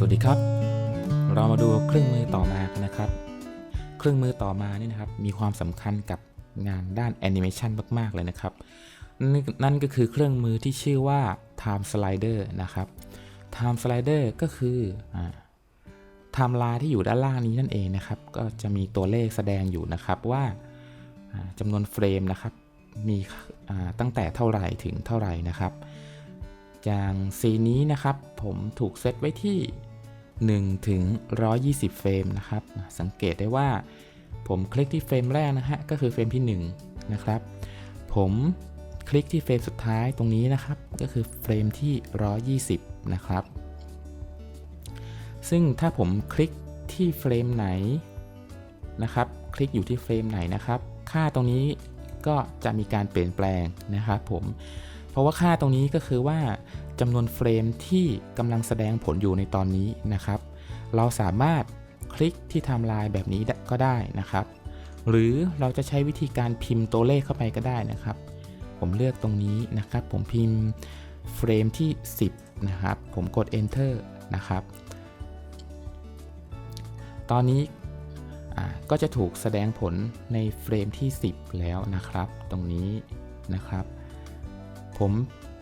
สวัสดีครับ เรามาดูเครื่องมือต่อมากันนะครับ เครื่องมือต่อมานี่นะครับ มีความสำคัญกับงานด้านแอนิเมชันมากๆเลยนะครับนนั่นก็คือเครื่องมือที่ชื่อว่า Time Slider นะครับ Time Slider ก็คือไทม์ไลน์ที่อยู่ด้านล่างนี้นั่นเองนะครับ ก็จะมีตัวเลขแสดงอยู่นะครับว่าอ่าจำนวนเฟรมนะครับ มีตั้งแต่เท่าไหร่ถึงเท่าไหร่นะครับอย่างซีนนี้นะครับผมถูกเซตไว้ที่ 1ถึง120 เฟรมนะครับ สังเกตได้ว่าผมคลิกที่เฟรมแรกนะฮะ ก็คือเฟรมที่ 1 นะครับ ผมคลิกที่เฟรมสุดท้ายตรงนี้นะครับ ก็คือเฟรมที่ 120 นะครับ ซึ่งถ้าผมคลิกที่เฟรมไหนนะครับ คลิกอยู่ที่เฟรมไหนนะครับ ค่าตรงนี้ก็จะมีการเปลี่ยนแปลงนะครับผม เพราะว่าค่าตรงนี้ก็คือว่าจำนวนเฟรมที่กำลังแสดงผลอยู่ในตอนนี้นะครับ เราสามารถคลิกที่ไทม์ไลน์แบบนี้ก็ได้นะครับ หรือเราจะใช้วิธีการพิมพ์ตัวเลขเข้าไปก็ได้นะครับ ผมเลือกตรงนี้นะครับ ผมพิมพ์เฟรมที่ 10 นะครับ ผมกด enter นะครับ ตอนนี้ก็จะถูกแสดงผลในเฟรมที่ 10 แล้วนะครับ ตรงนี้นะครับ ผม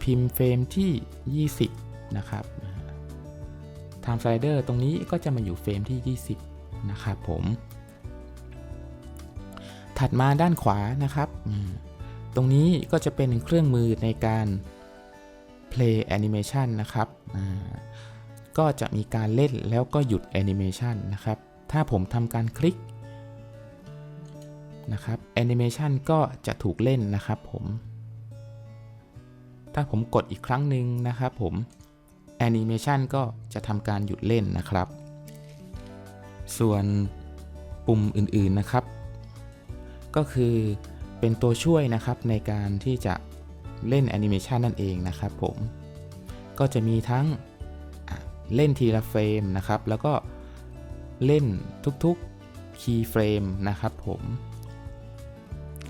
พิมพ์เฟรมที่ 20 นะครับ Time Slider ตรงนี้ก็จะมาอยู่เฟรมที่ 20 นะครับผม ถัดมาด้านขวานะครับตรงนี้ก็จะเป็นเครื่องมือในการ play animation นะครับก็จะมีการเล่นแล้วก็หยุด animation นะครับ ถ้าผมทำการคลิกนะครับ animation ก็จะถูกเล่นนะครับผม ถ้าผมกดอีกครั้งหนึ่งนะครับผม Animation ก็จะทำการหยุดเล่นนะครับ ส่วนปุ่มอื่นๆนะครับ ก็คือเป็นตัวช่วยนะครับในการที่จะเล่นแอนิเมชันนั่นเองนะครับผมก็จะมีทั้งเล่นทีละเฟรมนะครับ แล้วก็เล่นทุกๆคีย์เฟรมนะครับผม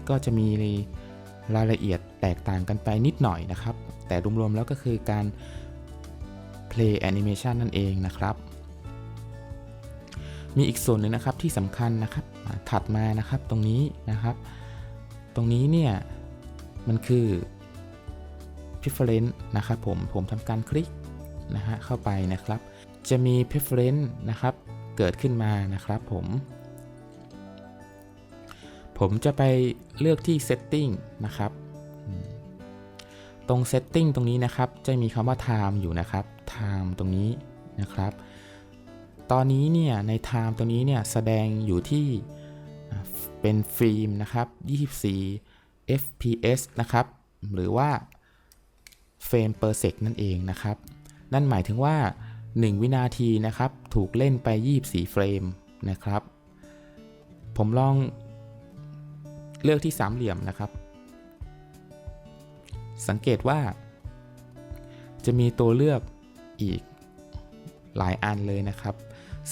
ก็จะมีรายละเอียด ตกต่างกันไปนิดหน่อยนะครับ แต่รวมๆแล้วก็คือการ play animation นั่นเองนะครับ มีอีกส่วนหนึ่งนะครับที่สำคัญนะครับถัดมานะครับตรงนี้นะครับ ตรงนี้เนี่ยมันคือ preference นะครับผมผมทำการคลิกนะฮะเข้าไปนะครับ จะมี preference นะครับเกิดขึ้นมานะครับผมผมจะไปเลือกที่ setting นะครับ ตรง setting ตรงนี้นะครับ จะมีคำว่า time อยู่นะครับ time ตรงนี้นะครับ ตอนนี้เนี่ยใน time ตรงนี้เนี่ยแสดงอยู่ที่เป็นฟิล์มนะครับ 24 fps นะครับ หรือว่าเฟรม per sec นั่นเองนะครับ นั่นหมายถึงว่า 1 วินาทีนะครับ ถูกเล่นไป 24 เฟรมนะครับ ผมลองเลือกที่สามเหลี่ยมนะครับ สังเกตว่า จะมีตัวเลือกอีกหลายอันเลยนะครับ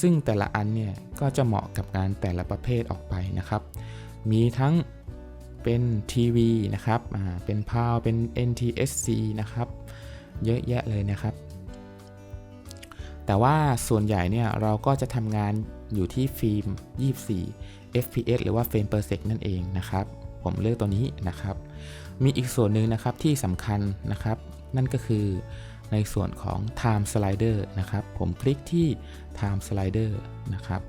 ซึ่งแต่ละอันเนี่ยก็จะเหมาะกับงานแต่ละประเภทออกไปนะครับ มีทั้งเป็นทีวีนะครับ เป็นพาว เป็น NTSC นะครับ เยอะแยะเลยนะครับ แต่ว่าส่วนใหญ่เนี่ยเราก็จะทำงานอยู่ที่ฟิล์ม 24 fps หรือว่าเฟรม per sec นั่นเองนะครับ ผมเลือกตัวนี้นะครับ มีอีกส่วนหนึ่งนะครับที่สำคัญนะครับ นั่นก็คือในส่วนของ time slider นะครับ ผมคลิกที่ time slider นะครับ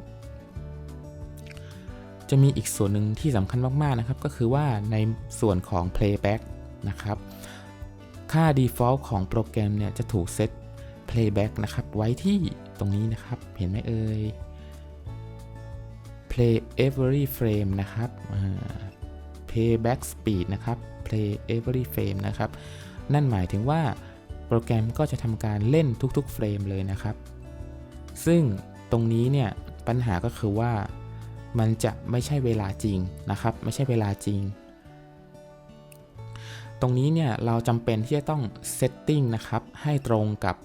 จะมีอีกส่วนหนึ่งที่สำคัญมากๆนะครับ ก็คือว่าในส่วนของ playback นะครับ ค่า default ของโปรแกรมเนี่ยจะถูกเซต playback นะครับ ไว้ที่ตรงนี้นะครับ เห็นไหมเอ่ย play every frame นะครับ playback speed นะครับ play every frame นะครับ นั่นหมายถึงว่าโปรแกรมก็จะทำการเล่นทุกๆเฟรมเลยนะครับ ซึ่งตรงนี้เนี่ยปัญหาก็คือว่ามันจะไม่ใช่เวลาจริงนะครับ ไม่ใช่เวลาจริง ตรงนี้เนี่ยเราจำเป็นที่จะต้องเซตติ้งนะครับ ให้ตรงกับ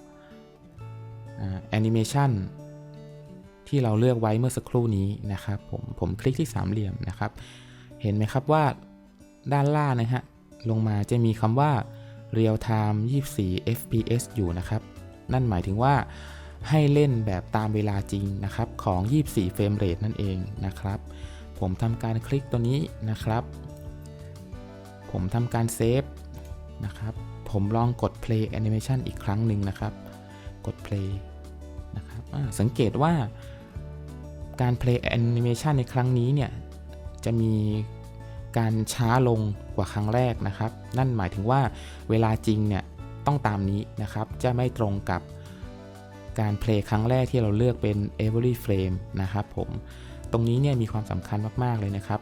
แอนิเมชันที่เราเลือกไว้เมื่อสักครู่นี้นะครับ ผมผมคลิกที่สามเหลี่ยมนะครับ เห็นไหมครับว่าด้านล่างนะฮะลงมาจะมีคำว่า real time 24 fps อยู่นะครับ นั่นหมายถึงว่าให้เล่นแบบตามเวลาจริงนะครับของ 24 เฟรมเรทนั่นเองนะครับ ผมทำการคลิกตัวนี้นะครับ ผมทำการเซฟนะครับ ผมลองกด play animation อีกครั้งหนึ่งนะครับ กด play นะครับสังเกตว่าการ play animation ในครั้งนี้เนี่ย จะมีการช้าลงกว่าครั้งแรกนะครับ นั่นหมายถึงว่าเวลาจริงเนี่ยต้องตามนี้นะครับ จะไม่ตรงกับการเพลย์ครั้งแรกที่เราเลือกเป็น every frame นะครับผม ตรงนี้เนี่ยมีความสำคัญมาก ๆ เลยนะครับ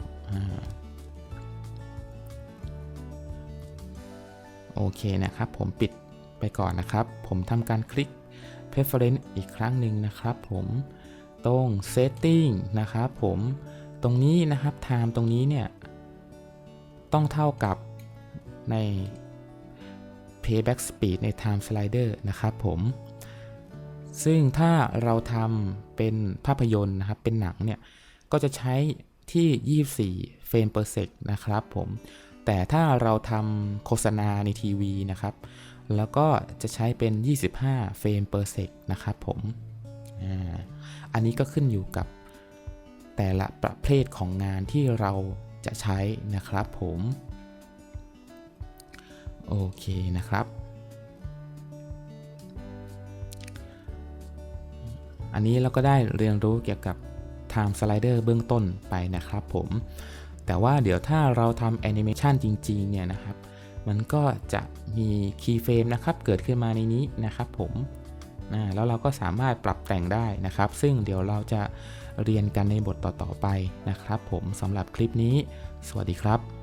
โอเคนะครับ ผมปิดไปก่อนนะครับ ผมทำการคลิก preference อีกครั้งหนึ่งนะครับผม ตรง setting นะครับผม ตรงนี้นะครับ time ตรงนี้เนี่ย ต้องเท่ากับใน playback speed ใน time slider นะครับผม ซึ่งถ้าเราทำเป็นภาพยนตร์นะครับ เป็นหนังเนี่ย ก็จะใช้ที่ 24 เฟรม per sec นะครับผม แต่ถ้าเราทำโฆษณาในทีวีนะครับ แล้วก็จะใช้เป็น 25 เฟรม per sec นะครับผมอ,อันนี้ก็ขึ้นอยู่กับ แต่ละประเภทของงานที่เราจะใช้นะครับผมโอเคนะครับ อันนี้เราก็ได้เรียนรู้เกี่ยวกับ Time Slider เบื้องต้นไปนะครับผม แต่ว่าเดี๋ยวถ้าเราทำแอนิเมชันจริง ๆ เนี่ยนะครับ มันก็จะมีคีย์เฟรมนะครับ เกิดขึ้นมาในนี้นะครับผม นะแล้วเราก็สามารถปรับแต่งได้นะครับ ซึ่งเดี๋ยวเราจะเรียนกันในบทต่อๆไปนะครับ ผมสำหรับคลิปนี้ สวัสดีครับ